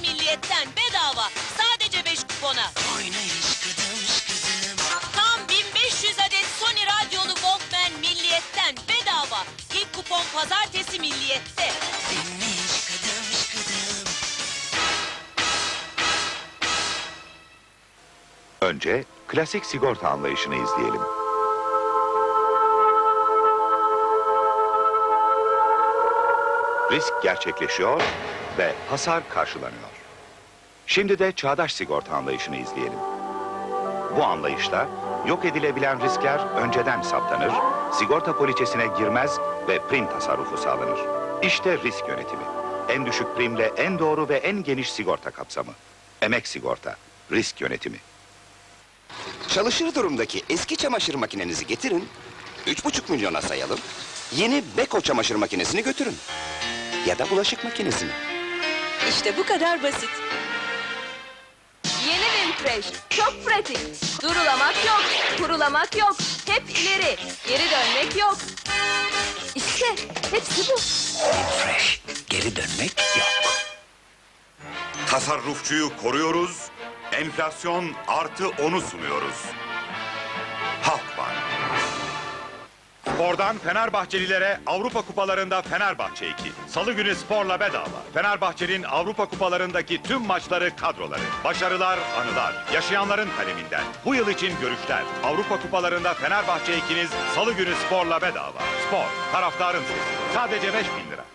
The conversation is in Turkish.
milliyetten bedava. Sadece 5 kupona. Oynayış kızım kızım. Tam 1500 adet Sony radyolu Walkman milliyetten bedava. İlk kupon pazartesi milliyette. Dinleyiş kızım kızım. Önce klasik sigorta anlayışını izleyelim. Risk gerçekleşiyor ve hasar karşılanıyor. Şimdi de çağdaş sigorta anlayışını izleyelim. Bu anlayışta yok edilebilen riskler önceden saptanır, sigorta poliçesine girmez ve prim tasarrufu sağlanır. İşte risk yönetimi. En düşük primle en doğru ve en geniş sigorta kapsamı. Emek sigorta, risk yönetimi. Çalışır durumdaki eski çamaşır makinenizi getirin. Üç buçuk milyona sayalım. Yeni Beko çamaşır makinesini götürün. Ya da bulaşık makinesini. İşte bu kadar basit. Yeni Windfresh. Çok pratik. Durulamak yok, kurulamak yok. Hep ileri, geri dönmek yok. İşte hepsi bu. Fresh. Geri dönmek yok. Tasarrufçuyu koruyoruz, enflasyon artı onu sunuyoruz. Spordan Fenerbahçelilere Avrupa Kupalarında Fenerbahçe 2. Salı günü sporla bedava. Fenerbahçe'nin Avrupa Kupalarındaki tüm maçları kadroları. Başarılar, anılar. Yaşayanların kaleminden. Bu yıl için görüşler. Avrupa Kupalarında Fenerbahçe 2'niz Salı günü sporla bedava. Spor, taraftarın sesi. Sadece 5000 lira.